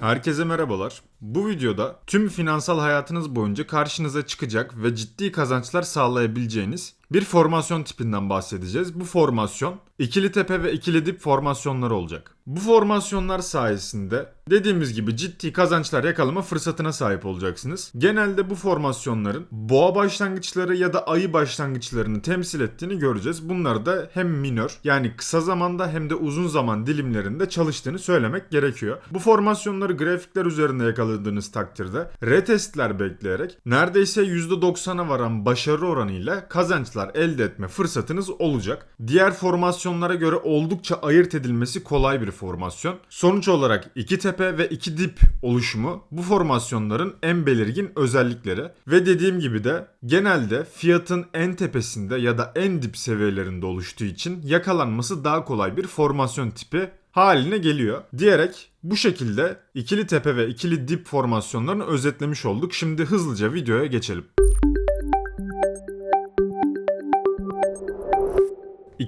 Herkese merhabalar. Bu videoda tüm finansal hayatınız boyunca karşınıza çıkacak ve ciddi kazançlar sağlayabileceğiniz bir formasyon tipinden bahsedeceğiz. Bu formasyon ikili tepe ve ikili dip formasyonları olacak. Bu formasyonlar sayesinde dediğimiz gibi ciddi kazançlar yakalama fırsatına sahip olacaksınız. Genelde bu formasyonların boğa başlangıçları ya da ayı başlangıçlarını temsil ettiğini göreceğiz. Bunları da hem minör yani kısa zamanda hem de uzun zaman dilimlerinde çalıştığını söylemek gerekiyor. Bu formasyonları grafikler üzerinde yakaladığınız takdirde retestler bekleyerek neredeyse %90'a varan başarı oranıyla kazançlar elde etme fırsatınız olacak. Diğer formasyonlara göre oldukça ayırt edilmesi kolay bir formasyon. Sonuç olarak iki tepe ve iki dip oluşumu bu formasyonların en belirgin özellikleri ve dediğim gibi de genelde fiyatın en tepesinde ya da en dip seviyelerinde oluştuğu için yakalanması daha kolay bir formasyon tipi haline geliyor. Diyerek bu şekilde ikili tepe ve ikili dip formasyonlarını özetlemiş olduk. Şimdi hızlıca videoya geçelim.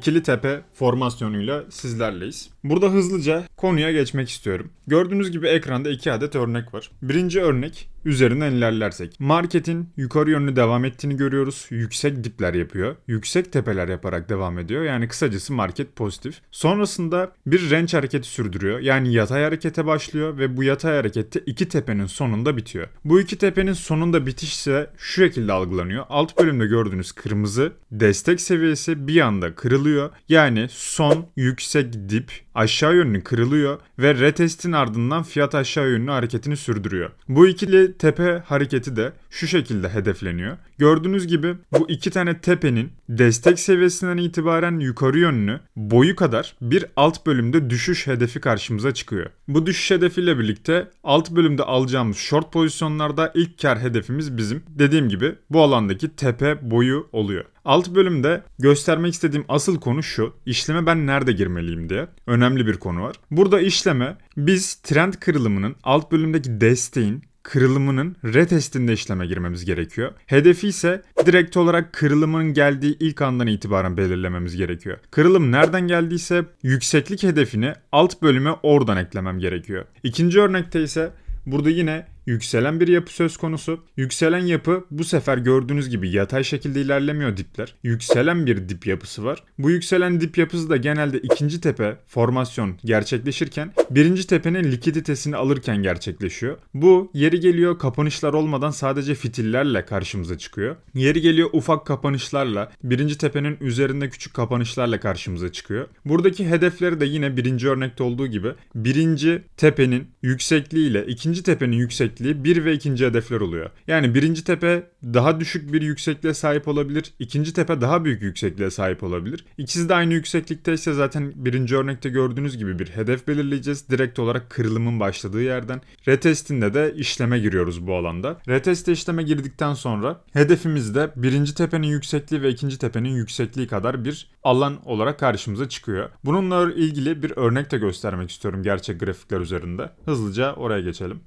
İkili tepe formasyonuyla sizlerleyiz. Burada hızlıca konuya geçmek istiyorum. Gördüğünüz gibi ekranda iki adet örnek var. Birinci örnek üzerinden ilerlersek. Marketin yukarı yönlü devam ettiğini görüyoruz. Yüksek dipler yapıyor. Yüksek tepeler yaparak devam ediyor. Yani kısacası market pozitif. Sonrasında bir renç hareketi sürdürüyor. Yani yatay harekete başlıyor ve bu yatay harekette iki tepenin sonunda bitiyor. Bu iki tepenin sonunda bitiş ise şu şekilde algılanıyor. Alt bölümde gördüğünüz kırmızı destek seviyesi bir anda kırılıyor. Yani son yüksek dip aşağı yönlü kırılıyor ve retestin ardından fiyat aşağı yönlü hareketini sürdürüyor. Bu ikili tepe hareketi de şu şekilde hedefleniyor. Gördüğünüz gibi bu iki tane tepenin destek seviyesinden itibaren yukarı yönlü boyu kadar bir alt bölümde düşüş hedefi karşımıza çıkıyor. Bu düşüş hedefiyle birlikte alt bölümde alacağımız short pozisyonlarda ilk kar hedefimiz bizim dediğim gibi bu alandaki tepe boyu oluyor. Alt bölümde göstermek istediğim asıl konu şu. İşleme ben nerede girmeliyim diye. Önemli bir konu var. Burada işleme biz trend kırılımının alt bölümdeki desteğin kırılımının retestinde işleme girmemiz gerekiyor. Hedefi ise direkt olarak kırılımın geldiği ilk andan itibaren belirlememiz gerekiyor. Kırılım nereden geldiyse yükseklik hedefini alt bölüme oradan eklemem gerekiyor. İkinci örnekte ise burada yine yükselen bir yapı söz konusu. Yükselen yapı bu sefer gördüğünüz gibi yatay şekilde ilerlemiyor dipler. Yükselen bir dip yapısı var. Bu yükselen dip yapısı da genelde ikinci tepe formasyon gerçekleşirken birinci tepenin likiditesini alırken gerçekleşiyor. Bu yeri geliyor kapanışlar olmadan sadece fitillerle karşımıza çıkıyor. Yeri geliyor ufak kapanışlarla birinci tepenin üzerinde küçük kapanışlarla karşımıza çıkıyor. Buradaki hedefleri de yine birinci örnekte olduğu gibi birinci tepenin yüksekliği ile ikinci tepenin yüksekliği yüksekliği 1 ve ikinci hedefler oluyor. Yani birinci tepe daha düşük bir yüksekliğe sahip olabilir. ikinci tepe daha büyük yüksekliğe sahip olabilir. İkisi de aynı yükseklikte ise zaten birinci örnekte gördüğünüz gibi bir hedef belirleyeceğiz. Direkt olarak kırılımın başladığı yerden. Retestinde de işleme giriyoruz bu alanda. Reteste işleme girdikten sonra hedefimizde birinci tepenin yüksekliği ve ikinci tepenin yüksekliği kadar bir alan olarak karşımıza çıkıyor. Bununla ilgili bir örnek de göstermek istiyorum gerçek grafikler üzerinde. Hızlıca oraya geçelim.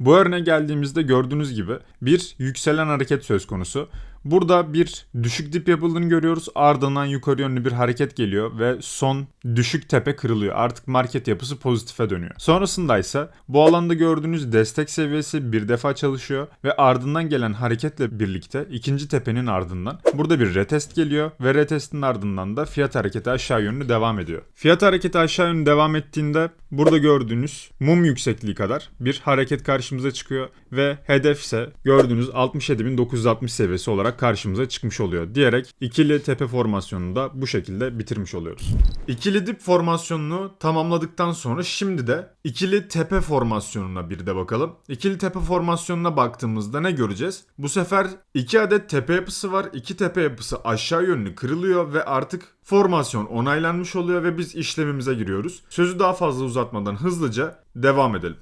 Bu örneğe geldiğimizde gördüğünüz gibi bir yükselen hareket söz konusu. Burada bir düşük dip yapıldığını görüyoruz. Ardından yukarı yönlü bir hareket geliyor ve son düşük tepe kırılıyor. Artık market yapısı pozitife dönüyor. Sonrasında ise bu alanda gördüğünüz destek seviyesi bir defa çalışıyor ve ardından gelen hareketle birlikte ikinci tepenin ardından burada bir retest geliyor ve retestin ardından da fiyat hareketi aşağı yönlü devam ediyor. Fiyat hareketi aşağı yönlü devam ettiğinde burada gördüğünüz mum yüksekliği kadar bir hareket karşımıza çıkıyor ve hedef ise gördüğünüz 67.960 seviyesi olarak karşımıza çıkmış oluyor diyerek ikili tepe formasyonunu da bu şekilde bitirmiş oluyoruz. İkili dip formasyonunu tamamladıktan sonra şimdi de ikili tepe formasyonuna bir de bakalım. İkili tepe formasyonuna baktığımızda ne göreceğiz? Bu sefer iki adet tepe yapısı var. İki tepe yapısı aşağı yönlü kırılıyor ve artık formasyon onaylanmış oluyor ve biz işlemimize giriyoruz. Sözü daha fazla uzatmadan hızlıca devam edelim.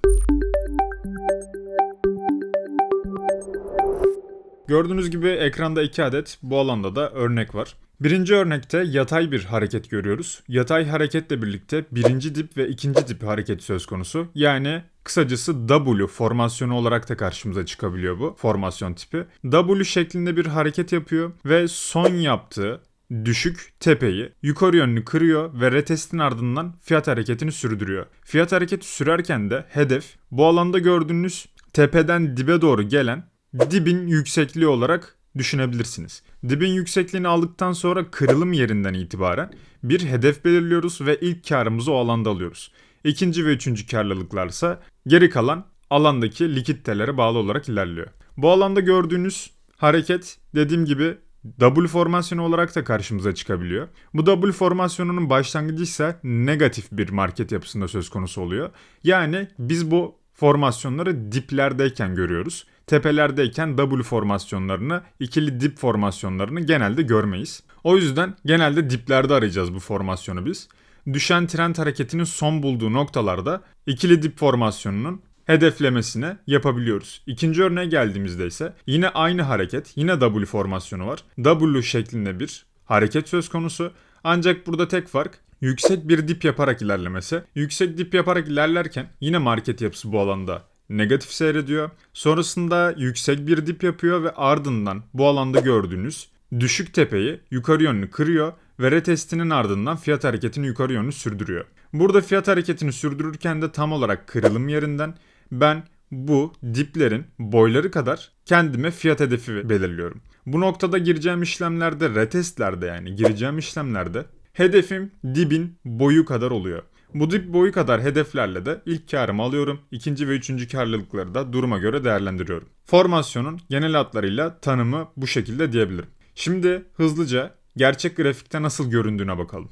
Gördüğünüz gibi ekranda iki adet bu alanda da örnek var. Birinci örnekte yatay bir hareket görüyoruz. Yatay hareketle birlikte birinci dip ve ikinci dip hareket söz konusu. Yani kısacası W formasyonu olarak da karşımıza çıkabiliyor bu formasyon tipi. W şeklinde bir hareket yapıyor ve son yaptığı düşük tepeyi yukarı yönlü kırıyor ve retestin ardından fiyat hareketini sürdürüyor. Fiyat hareketi sürerken de hedef bu alanda gördüğünüz tepeden dibe doğru gelen dibin yüksekliği olarak düşünebilirsiniz. Dibin yüksekliğini aldıktan sonra kırılım yerinden itibaren bir hedef belirliyoruz ve ilk karımızı o alanda alıyoruz. İkinci ve üçüncü karlılıklarsa geri kalan alandaki likiditelere bağlı olarak ilerliyor. Bu alanda gördüğünüz hareket dediğim gibi W formasyonu olarak da karşımıza çıkabiliyor. Bu W formasyonunun başlangıcı ise negatif bir market yapısında söz konusu oluyor. Yani biz bu formasyonları diplerdeyken görüyoruz. Tepelerdeyken W formasyonlarını, ikili dip formasyonlarını genelde görmeyiz. O yüzden genelde diplerde arayacağız bu formasyonu biz. Düşen trend hareketinin son bulduğu noktalarda ikili dip formasyonunun hedeflemesini yapabiliyoruz. İkinci örneğe geldiğimizde ise yine aynı hareket, yine W formasyonu var. W şeklinde bir hareket söz konusu. Ancak burada tek fark yüksek bir dip yaparak ilerlemesi. Yüksek dip yaparak ilerlerken yine market yapısı bu alanda negatif seyrediyor. Sonrasında yüksek bir dip yapıyor ve ardından bu alanda gördüğünüz düşük tepeyi yukarı yönlü kırıyor ve retestinin ardından fiyat hareketini yukarı yönlü sürdürüyor. Burada fiyat hareketini sürdürürken de tam olarak kırılım yerinden ben bu diplerin boyları kadar kendime fiyat hedefi belirliyorum. Bu noktada gireceğim işlemlerde retestlerde yani gireceğim işlemlerde hedefim dibin boyu kadar oluyor. Bu dip boyu kadar hedeflerle de ilk karımı alıyorum. ikinci ve üçüncü karlılıkları da duruma göre değerlendiriyorum. Formasyonun genel hatlarıyla tanımı bu şekilde diyebilirim. Şimdi hızlıca gerçek grafikte nasıl göründüğüne bakalım.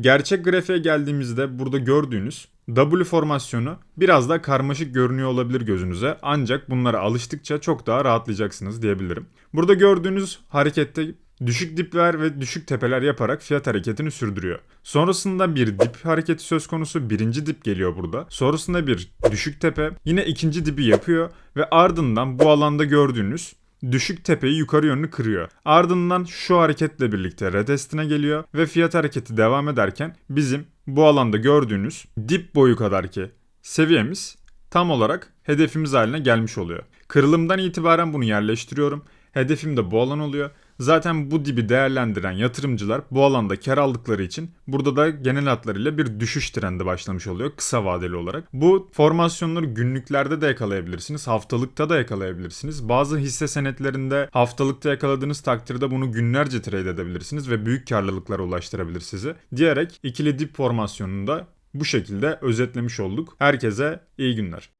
Gerçek grafiğe geldiğimizde burada gördüğünüz W formasyonu biraz daha karmaşık görünüyor olabilir gözünüze ancak bunlara alıştıkça çok daha rahatlayacaksınız diyebilirim. Burada gördüğünüz harekette düşük dipler ve düşük tepeler yaparak fiyat hareketini sürdürüyor. Sonrasında bir dip hareketi söz konusu. Birinci dip geliyor burada. Sonrasında bir düşük tepe. Yine ikinci dibi yapıyor ve ardından bu alanda gördüğünüz düşük tepeyi yukarı yönlü kırıyor. Ardından şu hareketle birlikte retestine geliyor ve fiyat hareketi devam ederken bizim bu alanda gördüğünüz dip boyu kadar ki seviyemiz tam olarak hedefimiz haline gelmiş oluyor. Kırılımdan itibaren bunu yerleştiriyorum. Hedefim de bu alan oluyor. Zaten bu dibi değerlendiren yatırımcılar bu alanda kar aldıkları için burada da genel hatlarıyla bir düşüş trendi başlamış oluyor kısa vadeli olarak. Bu formasyonları günlüklerde de yakalayabilirsiniz, haftalıkta da yakalayabilirsiniz. Bazı hisse senetlerinde haftalıkta yakaladığınız takdirde bunu günlerce trade edebilirsiniz ve büyük karlılıklara ulaştırabilir sizi. Diyerek ikili dip formasyonunda bu şekilde özetlemiş olduk. Herkese iyi günler.